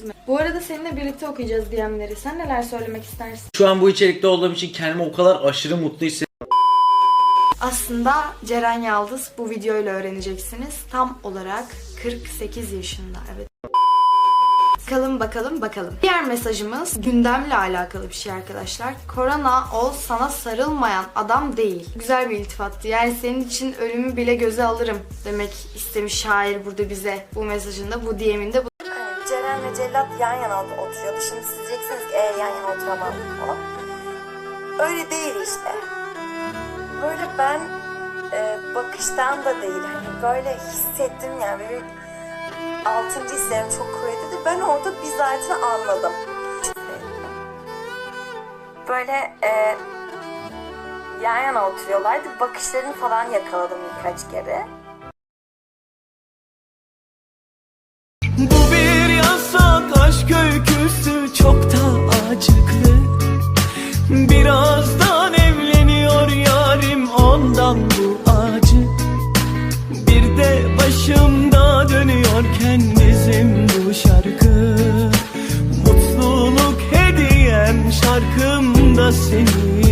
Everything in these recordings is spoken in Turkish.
beğendiniz mi? Bu arada seninle birlikte okuyacağız DM'leri. Sen neler söylemek istersin? Şu an bu içerikte olduğum için kendimi o kadar aşırı mutlu hissediyorum. Aslında Ceren Yaldız bu videoyla öğreneceksiniz. Tam olarak 48 yaşında. Evet. Bakalım bakalım bakalım. Diğer mesajımız gündemle alakalı bir şey arkadaşlar. Korona ol sana sarılmayan adam değil. Güzel bir iltifattı. Yani senin için ölümü bile göze alırım demek istemiş şair burada bize bu mesajında, bu DM'inde. Bu... Ceren ve Cellat yan yana ot- oturuyordu. Şimdi siz diyeceksiniz ki e, yan yana oturamam falan. Öyle değil işte. Böyle ben e, bakıştan da değil. Hani böyle hissettim yani. Böyle altıncı hislerim çok kuvvetlidir. Ben orada bizatihi anladım. Böyle e, yan yana oturuyorlardı. Bakışlarını falan yakaladım birkaç kere. Bu bir ondan bu acı Bir de başımda dönüyorken bizim bu şarkı. Mutluluk hediyem şarkımda senin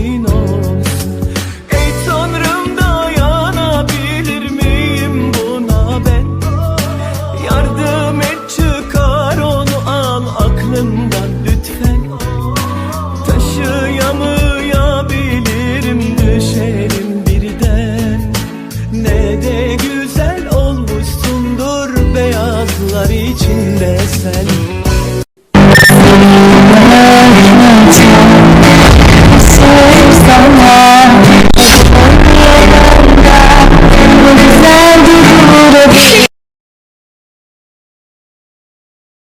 Rüzgar içinde sen. Sevsem